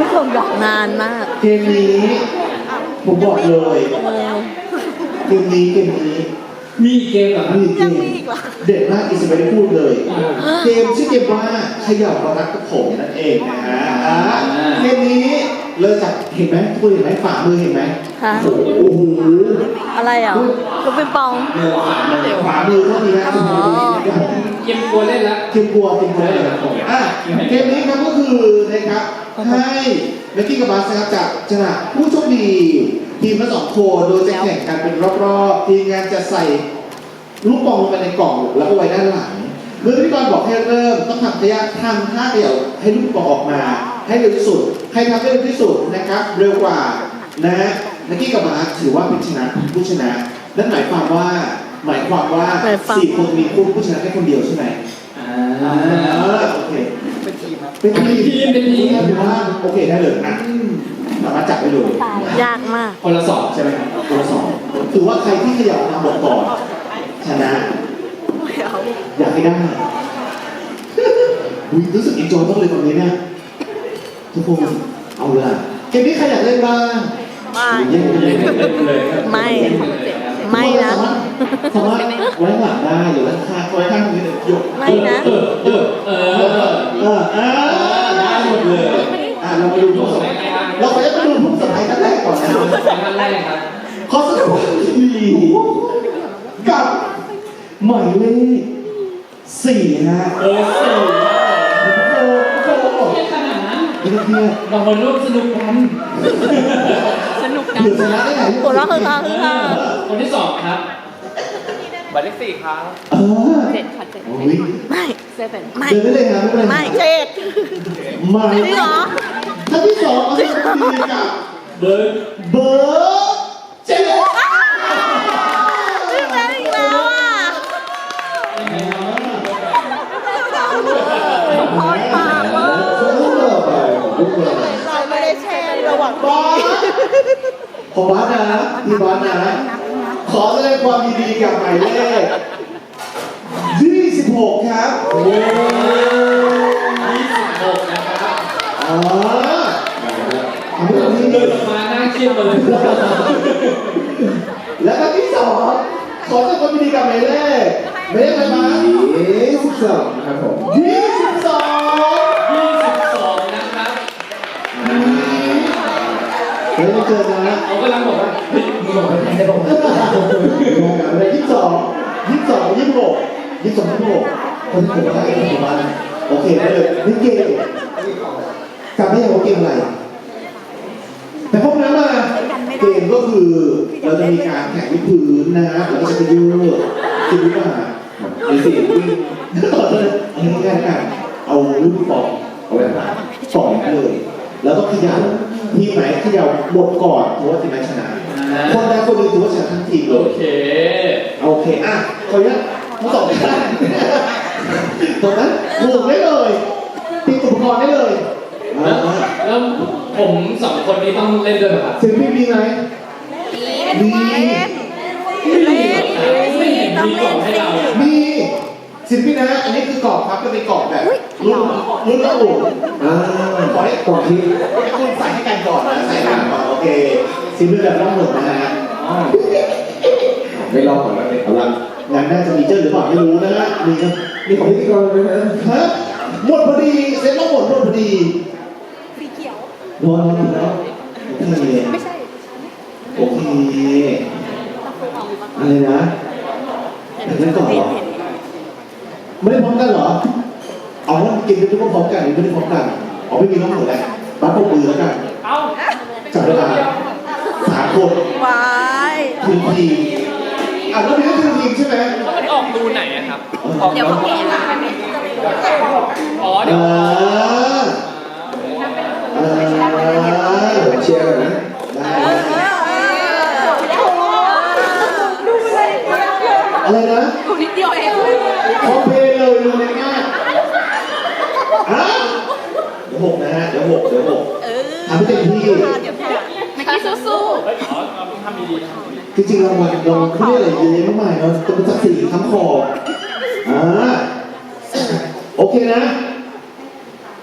ไม่ส่งหรอกนานมากเกมนี้ผมบอกเลยเออเกมนี้เกมนี้มีอีกเกมเหรอครับมีเกมเด็ดมากอิสไม่ได้พูดเลย เกมชื่อเกมว่าเขย่าประรักกับผมนั่นเองนะฮะอ่าเกมนี้ เริ่มจากเห็นไหมทุกคนเห็นไหมฝ่ามือเห็นไหมค่ะโอ้โหอะไรอะลูกปิงปอง เร็วอะเร็วขวามือเท่านี้นะอ๋อ เกมกลัวเล่นละ เกมกลัวเกมกลัวเลยครับผมอะเกมนี้ครับก็คือนะครับให้เมกกี้กับบัสนะครับจะชนะผู้โชคดีทีมละสองคนโดยจะแข่งกันเป็นรอบๆทีมงานจะใส่ ลูกปองลงไปในกล่องแล้วก็ไว้ด้านหลัง เมื่อพิธีกรบอกให้เริ่มต้องทำขยะทำท่าเดี่ยวให้ลูกปองออกมา ให้เร็วที่สุด ใครทำได้เร็วที่สุดนะครับ เร็วกว่านะฮะเมกกี้กับบาสถือว่าเป็นชนะผู้ชนะ นั่นหมายความว่าหมายความว่าหมายความ สี่คนมีผู้ผู้ชนะแค่คนเดียวใช่ไหมอ่อ่าาโอเค เป็นทีมครับเป็นทีมเป็นทีม ถือว่าโอเคได้เลยนะสามารถจับได้เลย ยากมาก คนละสองใช่ไหมครับตัวละสองถือว่าใครที่ขยับทำบทก่อนชนะ อยากให้ได้ อุ๊ยรู้สึกอินจอยมากเลยตอนนี้เนี่ย ทุกคนเอาละเกมนี้ใครอยากเล่นบ้างไม่เล่นกันเลยเล่นเลยครับไม่ไม่นะสามารถไว้หลังได้หรือว่าข้างไว้ข้างตรงนี้เดี๋ยวยกไม่นะเออเออเอเอออเออเออได้หมดเลยอะเรามาดูผู้สมัยเราไปจะไปดูผู้สมัยท่านแรกก่อนนะท่านแรกครับขอแสดงความยินดีกับหมายเลขสี่ฮะเออสี่โอ้โหข เรียดเรามาร่วมสนุกกันสนุกกันเผื่อชนะได้ไหนหัวเราะคือค่ะคือค่ะคนที่สองครับหมายเลขสี่ครับเออเจ็ดค่ะเจ็ดโอ้ยไม่เซเว่นไม่เดินได้เลยครับไม่เจ็ดไรไม่เจ็ดหมายจริงเหรอท่านที่สองเอาที่ดีกับเบิร์ดเบอร์ บอสของบอสนะพี่บอสนะ ขอแสดงความยินดีกับหมายเลข26 ครับโอ้ยยี่สิบหกนะครับอ๋อทำให้เราที่เดินออกมาหน้าเครียดเลยและท่านที่สองขอแสดงความยินดีกับหมายเลขหมายเลขอะไรมา22ครับผม เฮ้ยไม่เจอนะเขากำลังบอกว่าเฮ้ยมึงบอกว่าแพ้ได้บอกว่าอะไรยี่สิบสองยี่สิบสองยี่สิบหกยี่สิบสองยี่สิบหกคนที่ผมได้ก็ถือว่าโอเคได้เลยนี่เกมจำได้ยังว่าเกมอะไรแต่พวกนั้นมาเกมก็คือเราจะมีการแข่งวิดพื้นนะฮะแล้วก็จะยืดยืดมาหรือสี่วิ่งอันนี้ง่ายๆเอาลูกปองเอาไว้หลังปองเลย แล้วต้องเขย่า ทีมไหนเขย่าหมดก่อนถือว่าทีมนั้นชนะ คนใดคนหนึ่งถือว่าชนะทั้งทีมเลโอยเค โอเคอะขออนุญาตทั้งสองท่านตรงนั้นหมุนได้เลยติดอุปกรณ์ได้เลยแล้วแล้วผมสองคนนี้ต้องเล่นด้วยเหรอครับ ศิลปินมีไหมมีเล่นไม่เห็นต้องมีกล่เล่องนให้สิเรามีศิลปินนะอันนี้คือกรอบครับจะเป็นกรอบแบบรุ่นรุ่นละอุ่นอ่าขอให้กรอบที่ให้คุณใส่ให้ กันก่อนนะใส่ให้กันก่อนโอเคศิลปินแบบร่องหนุนนะฮะอ๋อไม่รอบก่อนแล้วเลยเอาละงานน่าจะมีเจ้าหรือเปล่าไม่รู้นะฮะมีครับมีของพิธีกรไหมฮะฮะหมดพอดีเซ็ตต้องหมดหมดพอดีสีเขียวนอนนอนแล้วโอเคไม่ใช่โอเคอะไรนะเล่นก่อนเหรอไม่ได้พร้อมกันเหรอเอาว่ากินกันทุกคนพร้อมกันหรือไม่ได้พร้อมกันเอาไม่มีน้องหนูแล้วรัดปกมือแล้วกัน เอ้าจับเวลาสามคนวายทีมทีมอะแล้วมีก็ทีมทีมใช่ไหมแล้วมันออกรูไหนอะครับ ออกเดี๋ยวพวกแกล่ะอ๋อเอเดี๋ยวอเออเชียร์กันนะได้อะไรนะดูนิดเดียวเองคอมเพลย์เลยดูเลยง่ายฮะเดี๋ยวหกนะฮะเดี๋ยวหกเดี๋ยวหกเออทำ ให้เต็มที่ เมื่อกี้สู้ๆจริงๆรางวัลเราเขาเรีอะไรเยอะแยะมากมายเราะแต่เป็นสักสี่คำขออ่าโอเคนะ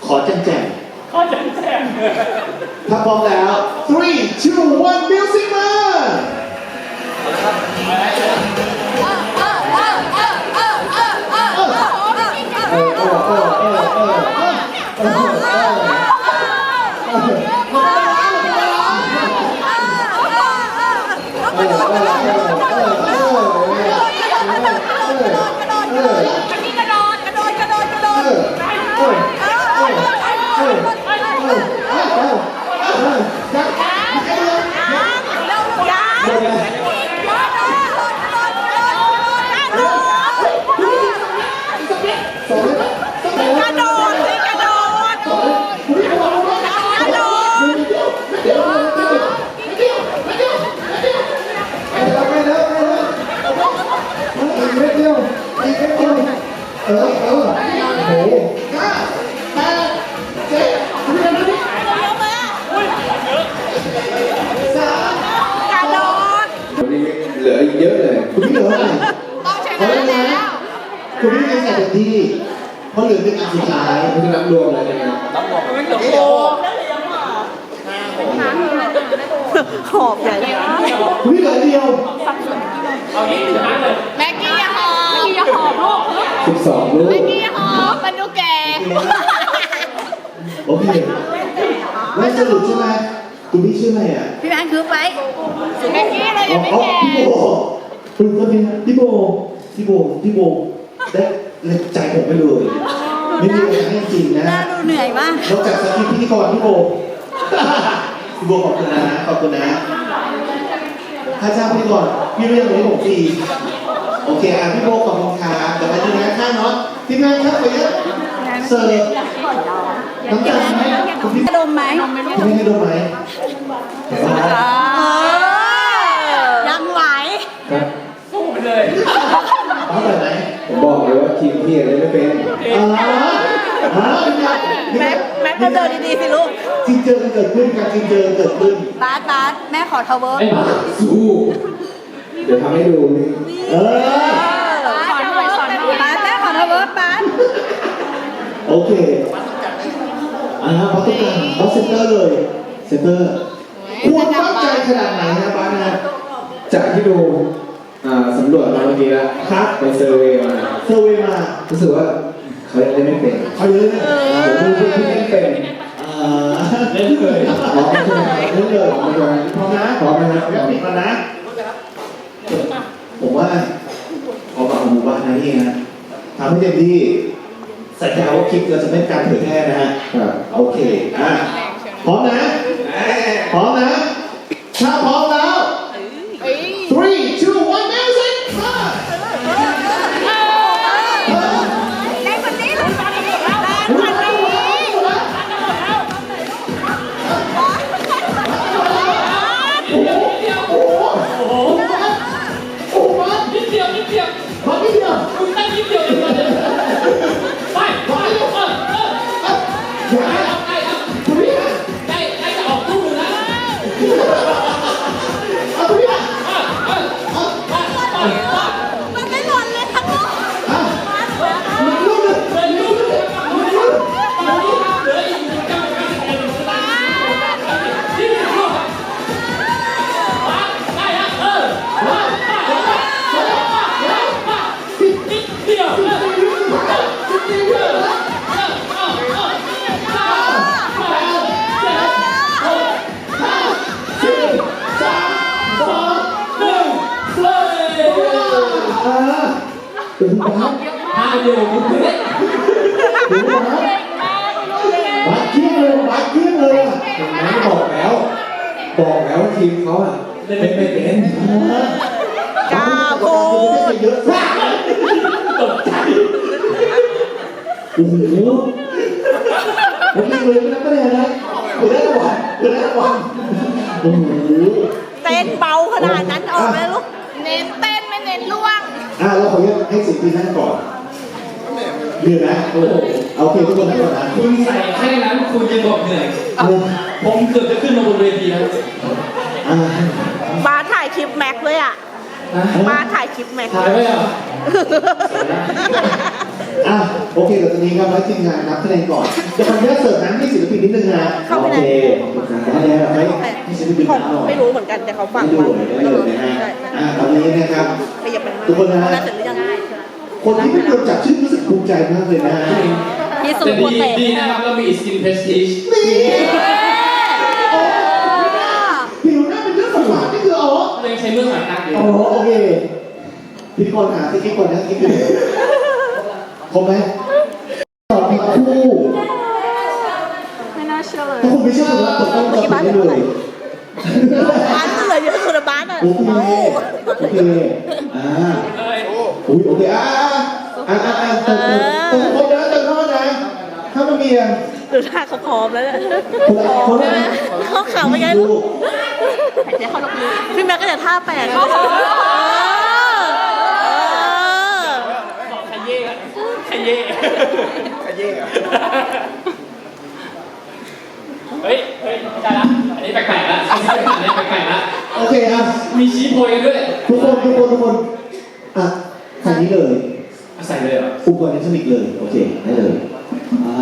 ขอแจมแจมข้อจังแจ้งถ้าพร้อมแล้ว three two one music man ครับ คุณพี่เหลือเท่าไรต้องชเพราะนะฉะนั้นแล้วคุณพี่ยังใส่เต็มที่เพราะเหลือหนึ่งอันสุดท้ายไม่ใช่นับรวมเลยนะน้ำหมดไม่เหลือเดียวหอบใหญ่เลยคุณพี่เหลือเดียวเอางี้ชนะเลยแม็กกี้ย่าหอบแม็กกี้ย่าหอบลูกสิบสองลูกแม็กกี้ย่าหอบเป็นดูกแก่โอเคไม่สรุปใช่ไหมคุณพี่ชื่ออะไรอะพี่แม็กคือไปแม็กกี้เรายังไม่แก่ พี่โบคุณก็เป็นพี่โบพี่โบพี่โบได้เล็กใจผมไปเลย ไม่มีอะไรให้จริงนะน่าดูเหนื่อยมากนอกจากสกิปพิธีกรพี่โบพี่โบขอบคุณนะขอบคุณนะค่าจ้างพิธีกรพี่เรียกวันนี้ผมฟรีโอเคอะพี่โบขอบคุณครับเดี๋ยวไปดูนะข้างเนาะทีมงานครับไปเยอะเสิร์ฟน้ำตาลไหมคุณพี่จะดมไหมคุณพี่ให้ดูไหมเห็นไหม ไรไม่เป็นอ่าอ่าเป็นไงแม็กแม็กก็เดินดีๆสิลูกจริงเจอกันเกิดขึ้นการจริงเจอกันเกิดขึ้นบาสบาสแม่ขอทาวเวอร์ไอ้บ้าสู้เดี๋ยวทำให้ดูนี่เออบาสสอนหน่อยสอนหน่อยบาสแม่ขอทาวเวอร์บาสโอเคอ่าเพราะต้องการเพราะเซนเตอร์เลยเซนเตอร์ควรมั่นใจขนาดไหนนะบ้านนะจากที่ดู อ่าสำรวจมาเมื่อกี้แล้วครับ ไปเซอร์เวย์มาเซอร์เวย์มารู้สึกว่าเขายังเล่นไม่เป็นเขาเยอะเลยผมดูที่เล่นเป็นอ่าเล่นเลยพร้อมใช่ไหมครับเล่นเลยพร้อมใช่ไหมพร้อมนะพร้อมนะครับเดี๋ยวปิดก่อนนะผมว่าพอมาของหมู่บ้านนะนี่นะทำให้เต็มที่สัญญาว่าคลิปเราจะไม่การเผยแพร่นะฮะครับโอเคอะพร้อมนะพร้อมนะถ้าพร้อมแล้ว โอ้โหผมยังเลยไม่นับคะแนนนะเดี๋ยวได้รางวัลเดี๋ยวได้รางวัลโอ้โหเต้นเบาขนาดนั้นออกไหมลูกเน้นเต้นไม่เน้นล่วง อะเราขออนุญาตให้สิบปีนั่งก่อนเหนื่อยไหมโอ้โหโอเคทุกคนนั่งก่อนนะคุณใส่แค่นั้นคุณจะบอกเหนื่อยเอาผมเกือบจะขึ้นมาบนเวทีแล้วอ่าบาสถ่ายคลิปแม็กด้วยอะนะบาสถ่ายคลิปแม็กถ่ายไว้เหรอ อะโอเคแต่ตอนนี้ครับให้ทีมงานนับคะแนนก่อนเดี๋ยวขออนุญาตเสิร์ฟน้ำให้ศิลปินนิดนึงนะโอเคได้แล้วไหมให้ศิลปินน้ำหน่อยไม่รู้เหมือนกันแต่เขาฟังไม่ดูเลยได้เลยนะฮะอะตอนนี้นะครับ ขยับไปทุกคนนะฮะน่าจะหรือยังคนที่ไม่โดนจับชื่อรู้สึกภูมิใจมากเลยนะฮะที่สุแต่ดดีโปรเตดีนะครับเรามีสกินเพสติชนี่โอ้ผิวหน้าเป็นเรื่องฝาดนี่คืออ๋อ เรายังใช้มือหาตักอยู่ อ๋อโอเคพิธีกรหาสิคิดก่อนนะคิดอยู่ค รบไหมตอบผิดคู่ไม่น่าเชื่อเลยถ้าคุณไม่เชื่อผมว่าตกต้องตอบผิดได้เลยบ้านเหลือเยอะสุดบ้านอะโอเคโอเคอ่าเอ้ยอุ้ยโอเคอ่าอ่าอ่าอ่าเติมเติมครบนะเติมข้อนะถ้ามันมีอะดูท่าเขาพร้อมแล้วเนี่ยคนละคนละเขาขาวไปไงลูลูกกพี่แม็กก็จะท่าแปลกเออเออ บอกขยเย่อะข ยเย่ขยเย่เฮ้ย เฮ้ยไม่ได้ละอันนี้แปลกๆละอันนี้แปลกๆละแปลกๆละโอเคอะมีชี้โพยกันด้วยทุกคนทุกคนทุกคนอะใส่นี้เลยใส่เลยเหรออุปกรณ์อิเล็กทรอนิกส์เลย โอเค ได้เลย อ่า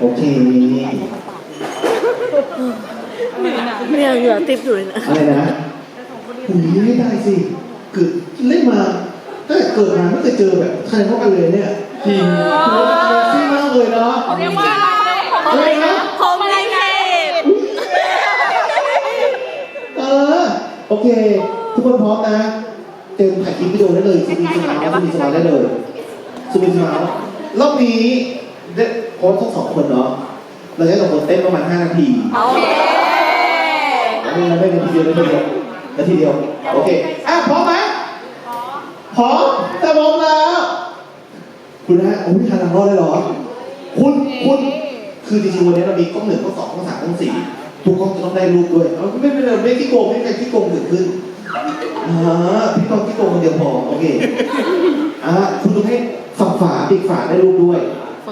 โอเคเนี่ยเหงื่อติดอยู่เลยนะอะไรนะอุ้ยไม่ได้สิเกิดเล่นมา ตั้งแต่เกิดมาไม่เคยเจอแบบใครพวกกันเลยเนี่ยจริงโอ้ยซีมากเลยเนาะเรียกว่าอะไรนะผมลิขิตเออโอเค ทุกคนพร้อมนะเต็มถ่ายคลิปวิดีโอได้เลยซูมิสมาร์ทซูมิสมาร์ทได้เลยซูมิสมาร์ทรอบนี้ได้โพสต์ทั้งสองคนเนาะเราจะสองคนเต้นประมาณ5นาทีโอเคไม่ไม่นาทีเดียวนาทีเดียวนาทีเดียวโอเคอะพร้อมไหม พร้อมแต่พร้อมแล้ว คุณนะโอ้ยทานทางรอดเลยเหรอ คุณคุณคือจริงๆวันนี้เรามีกล้องหนึ่งกล้องสองกล้องสามกล้องสี่ทุกกล้องจะต้องได้รูปด้วยเอาไม่เป็นไรไม่ที่โกงไม่เป็นที่โกงเกิดขึ้นอ่าพี่กองที่โกงคนเดียวพอโอเคอ่าคุณต้องให้ฝั่งฝาปีกฝาได้รูปด้วย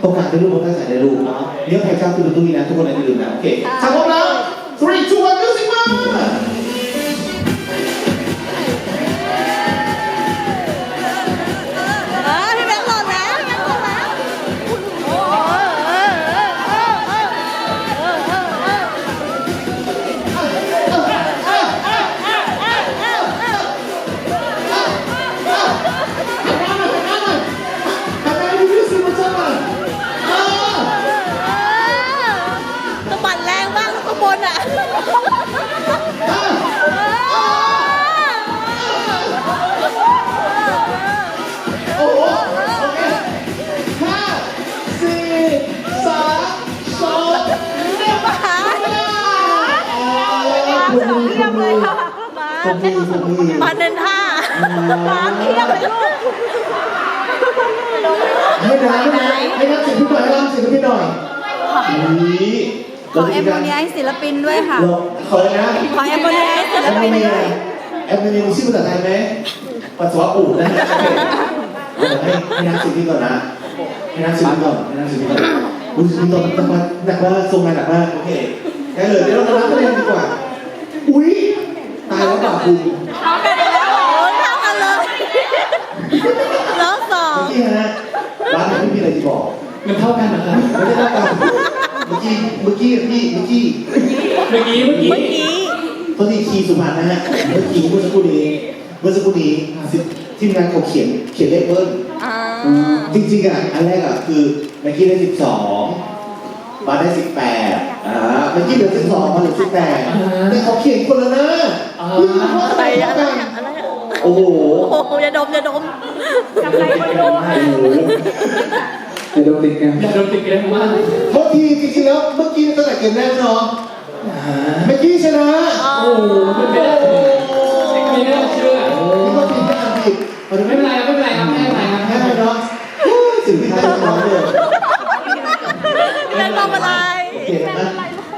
ตรงกลางได้รูปตรงกลางใส่ได้รูปเดี๋ยวใครกล้าคือประตูนี้นะทุกคนอย่าลืมนะโอเคถ้าพร้อมแล้ว มือคุณมือมาเน้นท่ามาเทียบเลยลูกให้น้ำให้น้ำให้น้ำเสียงพี่หน่อยให้น้ำเสียงพี่หน่อยนี่ขอเอมโมเนียให้ศิลปินด้วยค่ะเราขอเลยนะขอเอมโมเนียให้ศิแอลมโมปินเนีด้ยวยแอมโมเนียมีชื่อภาษาไทยไหมปัสสาวะปูดนะฮะโอเคให้ให้น้ำเสียงพี่ก่อนนะให้น้ำเสียงพี่ก่อนให้น้ำเสียงพี่ก่อนอุ้ยเสียงพี่ก่อนหนักมากหนักมากทรงงานหนักมากโอเคได้เลยเดี๋ยวเราจะรับคะแนนดีกว่าอุ้ย ตายแล้วป่าคุณเท่ากันเลยโอ้เท่ากันเลยแล้วสองเมื่อกี้ฮะร้านไหนไม่มีอะไรจะบอกมันเท่ากันนะครับไม่ได้รับการเมื่อกี้เมื่อกี้พี่เมื่อกี้เมื่อกี้เมื่อกี้เมื่อกี้โทษทีคีย์สุพรรณนะฮะเมื่อกี้เมื่อสักครู่นี้เมื่อสักครู่นี้ทีมงานเขาเขียนเขียนเลขเบิ้ลจริงๆอะอันแรกอะคือเมื่อกี้ได้สิบสอง บาสได้สิบแปดอ่าเมื่อกี้เหลือสิบสองมาเหลือสิบแปดแต่เขาเขียนคนละหน้าเฮ้ยมันว่าอะไรอะไรอะกันไรอะอะไรอะโอ้โหโอ้โหอย่าดมอย่าดมทำไรไม่รู้โอ้โหเดี๋ยวโดนติดกันอย่าโดนติดกันมากโทษทีจริงๆแล้วเมื่อกี้ตั้งแต่เกมแรกเนาะเมื่อกี้ชนะ โอ้โหไม่ได้ไม่น่าเชื่อนี่ก็ผิดไม่อ่านผิดไม่เป็นไรไม่เป็นไรครับไม่เป็นไรครับ แค่ไหนเนาะสิ่งที่ได้ชนะเลย พี่แม็กดมอะไร เก่งนะ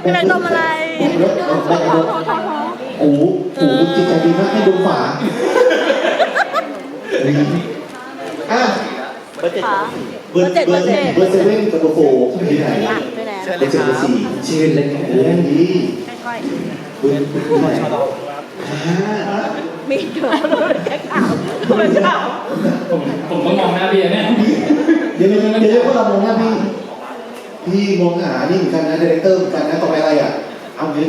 พี่แม็กดมอะไรรถรถรถรถโอ้โหโอ้โหจิตใจดีมากให้ดูฝาอะไรอะเบอร์เจ็ดเบอร์เจ็ดเบอร์เจ็ดเบอร์เซเว่นกับโฟร์ที่ไหนเบอร์เจ็ดเบอร์สี่ชีวิตเล็กเรื่องนี้ค่อยๆเบอร์เบอร์ไหนอ่าๆมีเถอะแค่ถามไม่ามผมผมต้องมองหน้าพี่เนี่ยเดี๋ยวเดี๋ยวเดี๋ยวพวกเรามองหน้าพี่ พี่มองหานี่เหมือนกันนะดีเรคเตอร์เหมือนกันนะต่อไปอะไรอะ เอางี้